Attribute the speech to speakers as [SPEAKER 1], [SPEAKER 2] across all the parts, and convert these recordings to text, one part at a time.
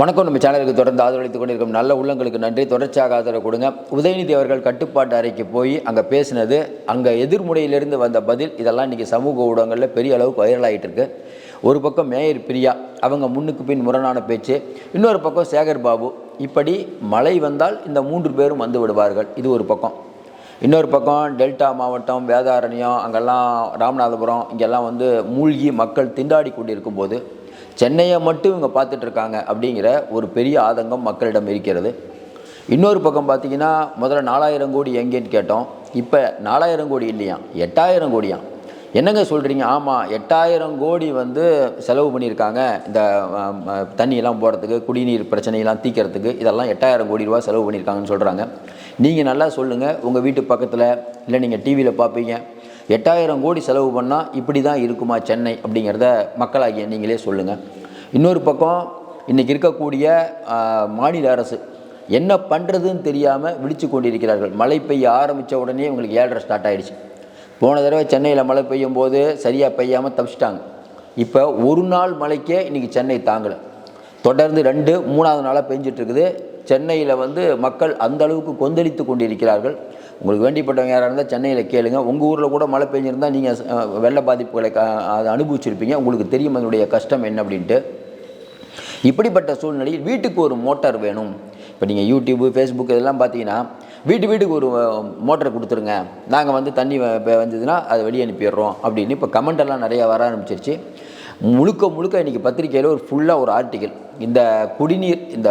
[SPEAKER 1] வணக்கம். நம்ம சேனலுக்கு தொடர்ந்து ஆதரவளித்துக் கொண்டிருக்கும் நல்ல உள்ளங்களுக்கு நன்றி. தொடர்ச்சியாக ஆதரவு கொடுங்க. உதயநிதி அவர்கள் கட்டுப்பாட்டு அறைக்கு போய் அங்கே பேசினது அங்கே எதிர்முனையிலிருந்து வந்த பதில் இதெல்லாம் இன்றைக்கி சமூக ஊடகங்களில் பெரிய அளவுக்கு வைரலாகிட்டு இருக்கு. ஒரு பக்கம் மேயர் பிரியா அவங்க முன்னுக்கு பின் முரணான பேச்சு இன்னொரு பக்கம் சேகர் பாபு. இப்படி மழை வந்தால் இந்த மூன்று பேரும் வந்து விடுவார்கள். இது ஒரு பக்கம். இன்னொரு பக்கம் டெல்டா மாவட்டம் வேதாரண்யம் அங்கெல்லாம் ராமநாதபுரம் இங்கெல்லாம் வந்து மூழ்கி மக்கள் திண்டாடி கொண்டிருக்கும் போது சென்னையை மட்டும் இவங்க பார்த்துட்டு இருக்காங்க அப்படிங்கிற ஒரு பெரிய ஆதங்கம் மக்களிடம் இருக்கிறது. இன்னொரு பக்கம் பார்த்தீங்கன்னா முதல்ல நாலாயிரம் கோடி எங்கேன்னு கேட்டோம். இப்போ நாலாயிரம் கோடி இல்லையா? எட்டாயிரம் கோடியாம் என்னங்க சொல்கிறீங்க ஆமாம் எட்டாயிரம் கோடி வந்து செலவு பண்ணியிருக்காங்க. இந்த தண்ணியெல்லாம் போகிறதுக்கு குடிநீர் பிரச்சனையெல்லாம் தீக்கிறதுக்கு இதெல்லாம் எட்டாயிரம் கோடி ரூபா செலவு பண்ணியிருக்காங்கன்னு சொல்கிறாங்க நீங்கள் நல்லா சொல்லுங்கள் உங்கள் வீட்டு பக்கத்தில் இல்லை நீங்கள் டிவியில் பார்ப்பீங்க. எட்டாயிரம் கோடி செலவு பண்ணால் இப்படி தான் இருக்குமா சென்னை அப்படிங்கிறத மக்களாகிய நீங்களே சொல்லுங்கள் இன்னொரு பக்கம் இன்றைக்கி இருக்கக்கூடிய மாநில அரசு என்ன பண்ணுறதுன்னு தெரியாமல் விழித்து கொண்டிருக்கிறார்கள். மழை பெய்ய ஆரம்பித்த உடனே இவங்களுக்கு ஏழரை ஸ்டார்ட் ஆகிடுச்சு போன தடவை சென்னையில் மழை பெய்யும் போது சரியாக பெய்யாமல் தப்பிச்சிட்டாங்க. இப்போ ஒரு நாள் மழைக்கே இன்றைக்கி சென்னை தாங்கலை. தொடர்ந்து ரெண்டு மூணாவது நாளாக பெஞ்சிட்ருக்குது சென்னையில் வந்து மக்கள் அந்த அளவுக்கு கொந்தளித்து கொண்டிருக்கிறார்கள். உங்களுக்கு வேண்டிப்பட்டவங்க யாராக இருந்தால் சென்னையில் கேளுங்க. உங்கள் ஊரில் கூட மழை பெஞ்சிருந்தால் நீங்கள் வெள்ள பாதிப்புகளை க அதை அனுபவிச்சிருப்பீங்க. உங்களுக்கு தெரியும் அதனுடைய கஷ்டம் என்ன அப்படின்ட்டு. இப்படிப்பட்ட சூழ்நிலையில் வீட்டுக்கு ஒரு மோட்டார் வேணும். இப்போ நீங்கள் யூடியூப்பு ஃபேஸ்புக் இதெல்லாம் பார்த்தீங்கன்னா வீட்டு வீட்டுக்கு ஒரு மோட்டர் கொடுத்துருங்க. நாங்கள் வந்து தண்ணி வந்ததுன்னா அதை வெளியே அனுப்பிடுறோம் அப்படின்னு இப்போ கமெண்ட் எல்லாம் நிறையா வர ஆரம்பிச்சிருச்சு. முழுக்க முழுக்க இன்றைக்கி பத்திரிக்கையில் ஒரு ஃபுல்லாக ஒரு ஆர்டிக்கல் இந்த குடிநீர் இந்த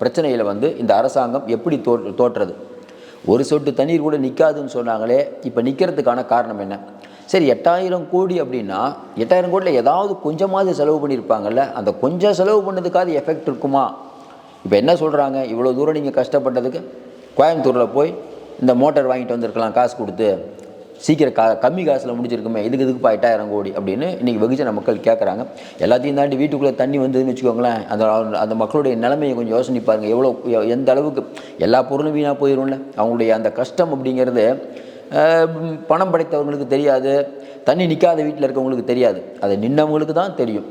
[SPEAKER 1] பிரச்சனையில் வந்து இந்த அரசாங்கம் எப்படி தோ தோற்றுறது ஒரு சொட்டு தண்ணீர் கூட நிற்காதுன்னு சொன்னாங்களே இப்போ நிற்கிறதுக்கான காரணம் என்ன? சரி எட்டாயிரம் கோடி அப்படின்னா எட்டாயிரம் கோடியில் ஏதாவது கொஞ்சமாவது செலவு பண்ணியிருப்பாங்கல்ல அந்த கொஞ்சம் செலவு பண்ணதுக்காவது எஃபெக்ட் இருக்குமா? இப்போ என்ன சொல்கிறாங்க இவ்வளோ தூரம் நீங்கள் கஷ்டப்பட்டதுக்கு? கோயம்புத்தூரில் போய் இந்த மோட்டார் வாங்கிட்டு வந்திருக்கலாம் காசு கொடுத்து. சீக்கிரம் கா கம்மி காசில் முடிஞ்சிருக்குமே இதுக்கு இதுக்குப்பா எட்டாயிரம் கோடி அப்படின்னு இன்றைக்கி வெகுஜன மக்கள் கேட்குறாங்க எல்லாத்தையும் தாண்டி வீட்டுக்குள்ளே தண்ணி வந்ததுன்னு வச்சுக்கோங்களேன் அந்த அந்த மக்களுடைய நிலைமையை கொஞ்சம் யோசனை பாருங்கள் எவ்வளோ எந்த அளவுக்கு எல்லா பொருளும் வீணாக போயிடும்ல அவங்களுடைய அந்த கஷ்டம் அப்படிங்கிறது பணம் படைத்தவங்களுக்கு தெரியாது. தண்ணி நிற்காத வீட்டில் இருக்கவங்களுக்கு தெரியாது. அது நின்னவங்களுக்கு தான் தெரியும்.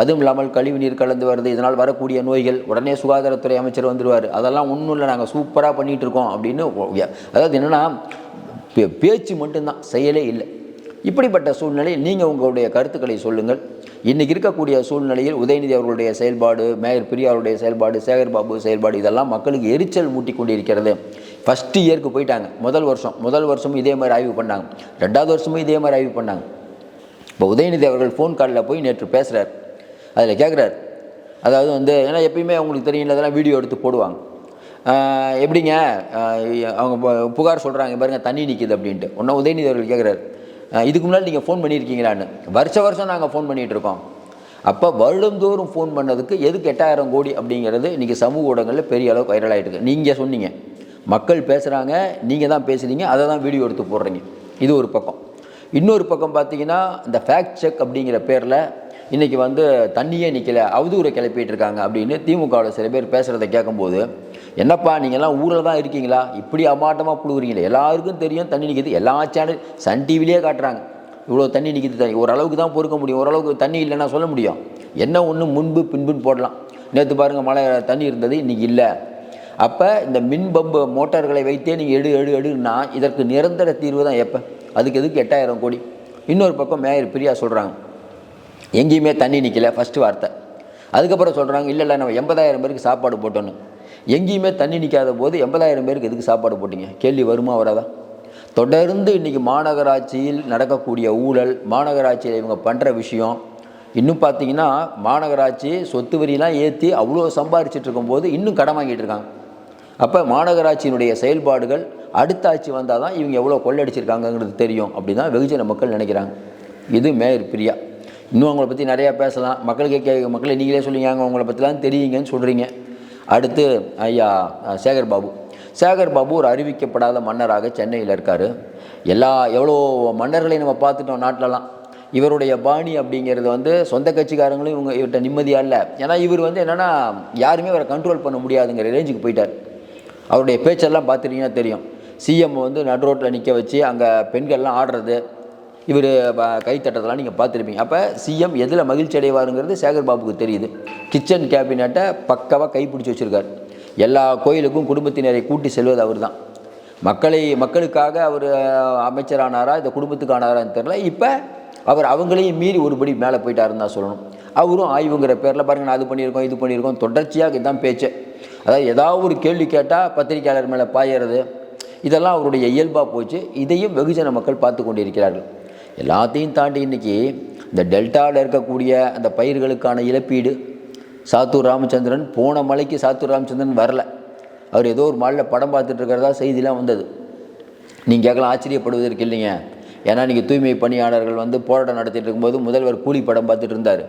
[SPEAKER 1] அதுவும் இல்லாமல் கழிவு நீர் கலந்து வருது. இதனால் வரக்கூடிய நோய்கள் உடனே சுகாதாரத்துறை அமைச்சர் வந்துடுவார் அதெல்லாம் ஒன்றும் இல்லை. நாங்கள் சூப்பராக பண்ணிகிட்டு இருக்கோம் அப்படின்னு அதாவது என்னென்னா பேச்சு மட்டும்தான் செயலே இல்லை. இப்படிப்பட்ட சூழ்நிலையில் நீங்கள் உங்களுடைய கருத்துக்களை சொல்லுங்கள். இன்றைக்கி இருக்கக்கூடிய சூழ்நிலையில் உதயநிதி அவர்களுடைய செயல்பாடு மேயர் பிரியாருடைய செயல்பாடு சேகர் பாபு செயல்பாடு இதெல்லாம் மக்களுக்கு எரிச்சல் மூட்டி கொண்டிருக்கிறது ஃபஸ்ட்டு இயருக்கு போயிட்டாங்க. முதல் வருஷம். முதல் வருஷமும் இதே மாதிரி ஆய்வு பண்ணாங்க. ரெண்டாவது வருஷமும் இதே மாதிரி ஆய்வு பண்ணாங்க. இப்போ உதயநிதி அவர்கள் ஃபோன் காலில் போய் நேற்று பேசுகிறார் அதில் கேட்குறாரு அதாவது வந்து ஏன்னா எப்பயுமே அவங்களுக்கு தெரியும் அதெல்லாம் வீடியோ எடுத்து போடுவாங்க. எப்படிங்க? அவங்க புகார் சொல்கிறாங்க பாருங்கள் தண்ணி நிற்கிது அப்படின்ட்டு. ஒன்றும் உதயநிதி அவர்கள் கேட்குறாரு இதுக்கு முன்னாடி நீங்கள் ஃபோன் பண்ணியிருக்கீங்களான்னு. வருஷ வருஷம் நாங்கள் ஃபோன் பண்ணிகிட்ருக்கோம் அப்போ வருடந்தோறும் ஃபோன் பண்ணதுக்கு எதுக்கு எட்டாயிரம் கோடி அப்படிங்கிறது இன்றைக்கி சமூக ஊடகங்களில் பெரிய அளவுக்கு வைரல் ஆகிட்டு நீங்கள் சொன்னீங்க. மக்கள் பேசுகிறாங்க நீங்கள் தான் பேசுகிறீங்க அதை தான் வீடியோ எடுத்து போடுறீங்க. இது ஒரு பக்கம். இன்னொரு பக்கம் பார்த்தீங்கன்னா இந்த ஃபேக்ட் செக் அப்படிங்கிற பேரில் இன்றைக்கி வந்து தண்ணியே நிற்கலை அவதூறை கிளப்பிட்டு இருக்காங்க அப்படின்னு திமுகவில் சில பேர் பேசுகிறத கேட்கும்போது என்னப்பா நீங்கள்லாம் ஊரில் தான் இருக்கீங்களா? இப்படி அமாட்டமாக புழுகுறீங்களே. எல்லாருக்கும் தெரியும் தண்ணி நிற்கிது எல்லா சேனல் சன் டிவிலேயே காட்டுறாங்க. இவ்வளோ தண்ணி நிற்கிது தண்ணி ஓரளவுக்கு தான் பொறுக்க முடியும். ஓரளவுக்கு தண்ணி இல்லைன்னா சொல்ல முடியும். என்ன ஒன்று முன்பு பின்புன்னு போடலாம். நேற்று பாருங்கள் மழை தண்ணி இருந்தது இன்றைக்கி இல்லை. அப்போ இந்த மின் பம்பு மோட்டார்களை வைத்தே நீங்கள் எடு எடு எடுன்னா இதற்கு நிரந்தர தீர்வு தான் எப்போ? அதுக்கு எதுக்கு எட்டாயிரம் கோடி? இன்னொரு பக்கம் மேயர் பிரியா சொல்கிறாங்க எங்கேயுமே தண்ணி நிற்கல ஃபஸ்ட்டு வார்த்தை. அதுக்கப்புறம் சொல்கிறாங்க இல்லை இல்லை நம்ம எண்பதாயிரம் பேருக்கு சாப்பாடு போட்டோன்னு எங்கேயுமே தண்ணி நிற்காத போது எண்பதாயிரம் பேருக்கு எதுக்கு சாப்பாடு போட்டீங்க? கேள்வி வருமா வராதா? தொடர்ந்து இன்றைக்கி மாநகராட்சியில் நடக்கக்கூடிய ஊழல் மாநகராட்சியில் இவங்க பண்ணுற விஷயம் இன்னும் பார்த்தீங்கன்னா மாநகராட்சி சொத்து வரியெல்லாம் ஏற்றி அவ்வளோ சம்பாரிச்சிட்டு இருக்கும்போது இன்னும் கடன் வாங்கிட்டு இருக்காங்க. அப்போ மாநகராட்சியினுடைய செயல்பாடுகள் அடுத்த ஆட்சி வந்தால் தான் இவங்க எவ்வளோ கொள்ளடிச்சிருக்காங்கங்கிறது தெரியும் அப்படி தான் வெகுஜன மக்கள் நினைக்கிறாங்க. இது மேயர் பிரியா. இன்னும் அவங்கள பற்றி நிறையா பேசலாம். மக்களுக்கே கே மக்களை நீங்களே சொல்லிங்க அவங்கள பற்றிலாம் தெரியுங்கன்னு சொல்கிறீங்க அடுத்து ஐயா சேகர் பாபு சேகர் பாபு ஒரு அறிவிக்கப்படாத மன்னராக சென்னையில் இருக்கார். எல்லா எவ்வளோ மன்னர்களையும் நம்ம பார்த்துட்டோம் நாட்டிலலாம். இவருடைய பாணி அப்படிங்கிறது வந்து சொந்த கட்சிக்காரங்களும் இவங்க இவர்கிட்ட நிம்மதியாக இல்லை. ஏன்னா இவர் வந்து என்னென்னா யாருமே அவரை கண்ட்ரோல் பண்ண முடியாதுங்கிற ரேஞ்சுக்கு போயிட்டார். அவருடைய பேச்செல்லாம் பார்த்துட்டிங்கன்னா தெரியும். சிஎம் வந்து நடு ரோட்டில் நிற்க வச்சு அங்கே பெண்கள்லாம் ஆடுறது இவர் கைத்தட்டத்தெல்லாம் நீங்கள் பார்த்துருப்பீங்க. அப்போ சிஎம் எதில் மகிழ்ச்சி அடைவாருங்கிறது சேகர் பாபுக்கு தெரியுது. கிச்சன் கேபினட்டை பக்காவாக கைப்பிடிச்சி வச்சுருக்காரு. எல்லா கோயிலுக்கும் குடும்பத்தினரை கூட்டி செல்வது அவர் தான் மக்களை மக்களுக்காக அவர் அமைச்சரானாரா இந்த குடும்பத்துக்கு ஆனாரான்னு தெரில இப்போ அவர் அவங்களையும் மீறி ஒருபடி மேலே போயிட்டாருன்னு தான் சொல்லணும். அவரும் ஆய்வுங்கிற பேரில் பாருங்க நான் அது பண்ணியிருக்கோம் இது பண்ணியிருக்கோம் தொடர்ச்சியாக இதுதான் பேச்சு. அதாவது ஏதாவது ஒரு கேள்வி கேட்டால் பத்திரிக்கையாளர் மேலே பாயறது இதெல்லாம் அவருடைய இயல்பாக போச்சு. இதையும் வெகுஜன மக்கள் பார்த்து கொண்டிருக்கிறார்கள். எல்லாத்தையும் தாண்டி இன்றைக்கி இந்த டெல்டாவில் இருக்கக்கூடிய அந்த பயிர்களுக்கான இழப்பீடு சாத்தூர் ராமச்சந்திரன் போன மலைக்கு சாத்தூர் ராமச்சந்திரன் வரல. அவர் ஏதோ ஒரு மாலில் படம் பார்த்துட்டு இருக்கிறதா செய்திலாம் வந்தது. நீங்கள் கேட்கலாம் ஆச்சரியப்படுவதற்கு இல்லைங்க. ஏன்னா நீங்கள் தூய்மை பணியாளர்கள் வந்து போராட்டம் நடத்திட்டு இருக்கும்போது முதல்வர் கூலி படம் பார்த்துட்டு இருந்தார்.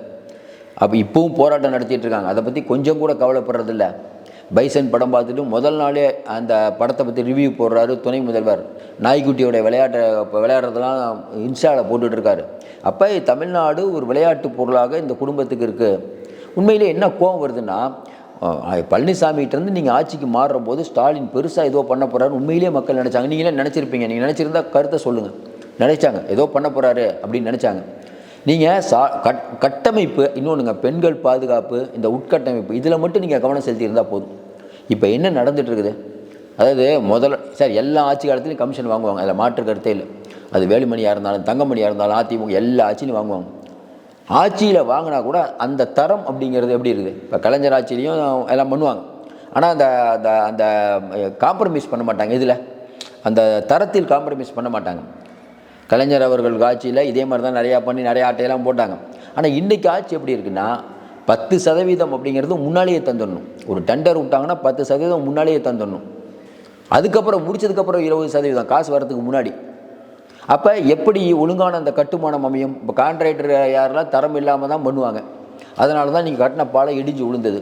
[SPEAKER 1] அப்போ இப்போவும் போராட்டம் நடத்திட்டு இருக்காங்க. அதை பற்றி கொஞ்சம் கூட கவலைப்படுறதில்ல. பைசன் படம் பார்த்துட்டு முதல் நாளே அந்த படத்தை பற்றி ரிவ்யூ போடுறாரு துணை முதல்வர். நாய்க்குட்டியோட விளையாட்டை இப்போ விளையாடுறதெல்லாம் இன்ஸ்டாவில் போட்டுட்ருக்காரு. அப்போ தமிழ்நாடு ஒரு விளையாட்டு பொருளாக இந்த குடும்பத்துக்கு இருக்குது உண்மையிலே என்ன கோவம் வருதுன்னா பழனிசாமிகிட்டேருந்து நீங்கள் ஆட்சிக்கு மாறுற போது ஸ்டாலின் பெருசாக ஏதோ பண்ண போகிறாரு உண்மையிலேயே மக்கள் நினச்சாங்க. நீங்களே நினச்சிருப்பீங்க? நீங்கள் நினச்சிருந்தா கருத்தை சொல்லுங்கள் நினைச்சாங்க. ஏதோ பண்ண போகிறாரு அப்படின்னு நினச்சாங்க. நீங்கள் சா கட் கட்டமைப்பு இன்னொன்றுங்க பெண்கள் பாதுகாப்பு இந்த உட்கட்டமைப்பு இதில் மட்டும் நீங்கள் கவனம் செலுத்தியிருந்தால் போதும். இப்போ என்ன நடந்துட்டு இருக்குது அதாவது முதல்ல சார் எல்லா ஆட்சி காலத்துலையும் கமிஷன் வாங்குவாங்க. அதில் மாற்று கருத்தே இல்லை. அது வேலுமணியாக இருந்தாலும் தங்கமணியாக இருந்தாலும் அதிமுக எல்லா ஆட்சியிலும் வாங்குவாங்க. ஆட்சியில் வாங்கினா கூட அந்த தரம் அப்படிங்கிறது எப்படி இருக்குது? இப்போ கலைஞர் ஆட்சியிலையும் எல்லாம் பண்ணுவாங்க. ஆனால் அந்த அந்த அந்த காம்ப்ரமைஸ் பண்ண மாட்டாங்க. இதில் அந்த தரத்தில் காம்ப்ரமைஸ் பண்ண மாட்டாங்க. கலைஞர் அவர்கள் ஆட்சியில் இதே மாதிரி தான் நிறையா பண்ணி நிறையா ஆட்டையெல்லாம் போட்டாங்க. ஆனால் இன்றைக்கி ஆட்சி எப்படி இருக்குன்னா பத்து சதவீதம் அப்படிங்கிறது முன்னாலேயே தந்துடணும். ஒரு டெண்டர் விட்டாங்கன்னா பத்து சதவீதம் முன்னாலேயே தந்துடணும். அதுக்கப்புறம் முடிச்சதுக்கப்புறம் இருபது சதவீதம் காசு வரதுக்கு முன்னாடி. அப்போ எப்படி ஒழுங்கான அந்த கட்டுமானம் அமையும்? இப்போ கான்ட்ராக்டர் யாரெல்லாம் தரம் இல்லாமல் தான் பண்ணுவாங்க. அதனால தான் நீங்கள் கட்டின பாலம் இடிஞ்சு விழுந்தது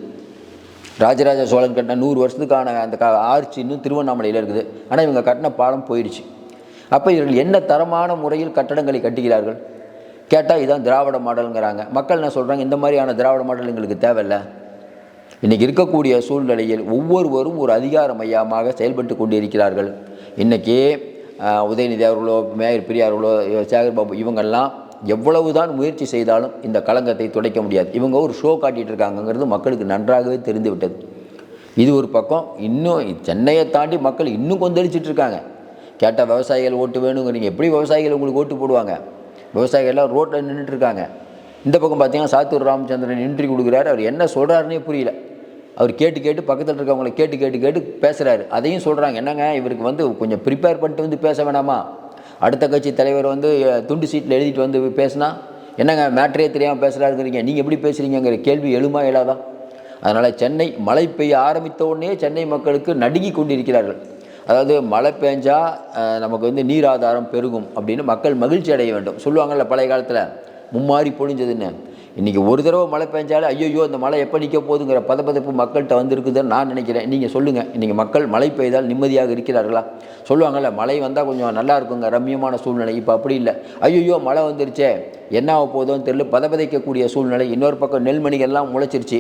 [SPEAKER 1] ராஜராஜ சோழன் கட்டின நூறு வருஷத்துக்கான அந்த க ஆர்ச்சி இன்னும் திருவண்ணாமலையில் இருக்குது. ஆனால் இவங்க கட்டின பாலம் போயிடுச்சு. அப்போ இவர்கள் என்ன தரமான முறையில் கட்டடங்களை கட்டுகிறார்கள்? கேட்டால் இதான் திராவிட மாடலுங்கிறாங்க. மக்கள் என்ன சொல்கிறாங்க இந்த மாதிரியான திராவிட மாடல் எங்களுக்கு தேவையில்லை. இன்றைக்கி இருக்கக்கூடிய சூழ்நிலையில் ஒவ்வொருவரும் ஒரு அதிகார மையமாக செயல்பட்டு கொண்டிருக்கிறார்கள். இன்றைக்கி உதயநிதி அவர்களோ மேயர் பெரியார்களோ சேகர் பாபு இவங்கெல்லாம் எவ்வளவு தான் முயற்சி செய்தாலும் இந்த களங்கத்தை துடைக்க முடியாது. இவங்க ஒரு ஷோ காட்டிகிட்டு இருக்காங்கங்கிறது மக்களுக்கு நன்றாகவே தெரிந்து விட்டது. இது ஒரு பக்கம். இன்னும் சென்னையை தாண்டி மக்கள் இன்னும் கொந்தளிச்சிட்டு இருக்காங்க. கேட்டால் விவசாயிகள் ஓட்டு வேணுங்கிறீங்க எப்படி விவசாயிகள் உங்களுக்கு ஓட்டு போடுவாங்க? விவசாயிகள் எல்லாம் ரோட்டில் நின்றுட்டு இருக்காங்க இந்த பக்கம் பார்த்தீங்கன்னா சாத்தூர் ராமச்சந்திரன் இன்ட்ரி கொடுக்குறாரு. அவர் என்ன சொல்கிறாருன்னே புரியல. அவர் கேட்டு கேட்டு பக்கத்தில் இருக்கவங்களை கேட்டு கேட்டு கேட்டு பேசுகிறாரு அதையும் சொல்கிறாங்க என்னங்க இவருக்கு வந்து கொஞ்சம் ப்ரிப்பேர் பண்ணிட்டு வந்து பேச வேணாமா? அடுத்த கட்சி தலைவர் வந்து துண்டு சீட்டில் எழுதிட்டு வந்து பேசினா என்னங்க மேட்ரே தெரியாமல் பேசுகிறாருங்கிறீங்க நீங்கள் எப்படி பேசுகிறீங்கிற கேள்வி எழுமா இயலாதா அதனால் சென்னை மழை பெய்ய ஆரம்பித்த உடனே சென்னை மக்களுக்கு நடுங்கி கொண்டிருக்கிறார்கள். அதாவது மழை பெஞ்சா நமக்கு வந்து நீர் ஆதாரம் பெருகும் அப்படின்னு மக்கள் மகிழ்ச்சி அடைய வேண்டும். சொல்லுவாங்கள்ல பழைய காலத்தில் மும்மாறி பொழிஞ்சதுன்னு. இன்றைக்கி ஒரு தடவை மழை பெஞ்சாலே ஐயோ இந்த மழை எப்போ நிற்க போகுதுங்கிற பதப்பதப்பு மக்கள்கிட்ட வந்திருக்குதுன்னு நான் நினைக்கிறேன். நீங்கள் சொல்லுங்கள் இன்றைக்கி மக்கள் மழை பெய்தால் நிம்மதியாக இருக்கிறார்களா? சொல்லுவாங்கள்ல மழை வந்தால் கொஞ்சம் நல்லா இருக்குங்க ரம்மியமான சூழ்நிலை. இப்போ அப்படி இல்லை. ஐயோ மழை வந்துருச்சே என்ன ஆக போதோன்னு தெரியல. பதப்பதைக்கக்கூடிய சூழ்நிலை இன்னொரு பக்கம் நெல்மணிகள்லாம் முளைச்சிருச்சு.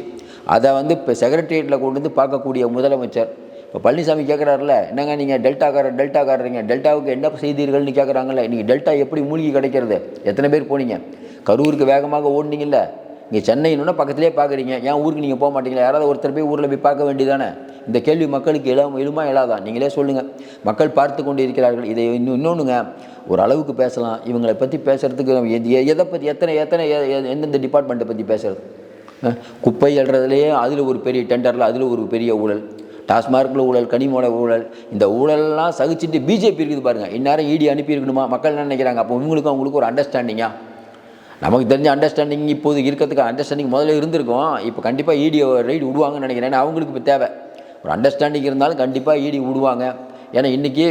[SPEAKER 1] அதை வந்து இப்போ செக்ரட்டரியேட்டில் கொண்டு வந்து பார்க்கக்கூடிய முதலமைச்சர் இப்போ பழனிசாமி கேட்குறாருல என்னங்க நீங்கள் டெல்டாக்காரர் டெல்டாக்காரங்க டெல்டாவுக்கு என்ன செய்தீர்கள்னு கேட்குறாங்கல்ல நீங்கள் டெல்டா எப்படி மூழ்கி கிடைக்கிறது? எத்தனை பேர் போனீங்க? கரூருக்கு வேகமாக ஓடினீங்கல்ல இங்கே சென்னைன்னு பக்கத்துலேயே பார்க்குறீங்க ஏன் ஊருக்கு நீங்கள் போக மாட்டீங்களா? யாராவது ஒருத்தர் போய் ஊரில் போய் பார்க்க வேண்டியதானே இந்த கேள்வி மக்களுக்கு எழும் எழுமா எழாதா நீங்களே சொல்லுங்கள் மக்கள் பார்த்து கொண்டு இருக்கிறார்கள் இதை இன்னும் இன்னொன்றுங்க ஒரு அளவுக்கு பேசலாம். இவங்களை பற்றி பேசுகிறதுக்கு எது- எதை பற்றி எத்தனை எத்தனை எந்தெந்த டிபார்ட்மெண்ட்டை பற்றி பேசுறது? குப்பை எழுறதுலேயே அதில் ஒரு பெரிய டெண்டரில் அதில் ஒரு பெரிய ஊழல். டாஸ்மார்க்கில் ஊழல் கனிமோட ஊழல் இந்த ஊழல்லாம் சகிச்சுட்டு பிஜேபி இருக்குது பாருங்கள் இந்நேரம் இடி அனுப்பியிருக்கணுமா? மக்கள் என்ன நினைக்கிறாங்க? அப்போ உங்களுக்கு அவங்களுக்கு ஒரு அண்டர்ஸ்டாண்டிங்கா நமக்கு தெரிஞ்ச அண்டர்ஸ்டாண்டிங் இப்போது இருக்கிறதுக்கு அண்டர்ஸ்டாண்டிங் முதல்ல இருந்திருக்கும். இப்போ கண்டிப்பாக இடி ரைடு விடுவாங்கன்னு நினைக்கிறேன். ஏன்னா அவங்களுக்கு இப்போ தேவை. ஒரு அண்டர்ஸ்டாண்டிங் இருந்தாலும் கண்டிப்பாக இடி விடுவாங்க. ஏன்னா இன்றைக்கி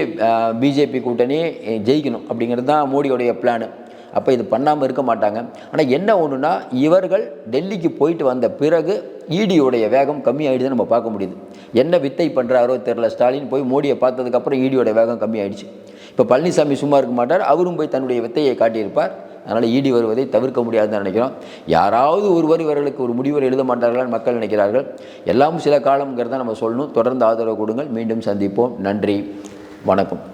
[SPEAKER 1] பிஜேபி கூட்டணி ஜெயிக்கணும் அப்படிங்கிறது தான் மோடியோடைய பிளானு அப்போ இது பண்ணாமல் இருக்க மாட்டாங்க. ஆனால் என்ன ஒன்றுனா இவர்கள் டெல்லிக்கு போயிட்டு வந்த பிறகு ஈடியோடைய வேகம் கம்மியாயிடுதுன்னு நம்ம பார்க்க முடியுது. என்ன வித்தை பண்ணுறாரோ தெரில ஸ்டாலின் போய் மோடியை பார்த்ததுக்கப்புறம் ஈடியோட வேகம் கம்மியாயிடுச்சு. இப்போ பழனிசாமி சும்மா இருக்க மாட்டார். அவரும் போய் தன்னுடைய வித்தையை காட்டியிருப்பார். அதனால் ஈடி வருவதை தவிர்க்க முடியாதுன்னு நினைக்கிறோம். யாராவது ஒருவர் இவர்களுக்கு ஒரு முடிவர் எழுத மாட்டார்களான்னு மக்கள் நினைக்கிறார்கள். எல்லாம் சில காலம்ங்கிறத நம்ம சொல்லணும். தொடர்ந்து ஆதரவு கொடுங்கள். மீண்டும் சந்திப்போம். நன்றி. வணக்கம்.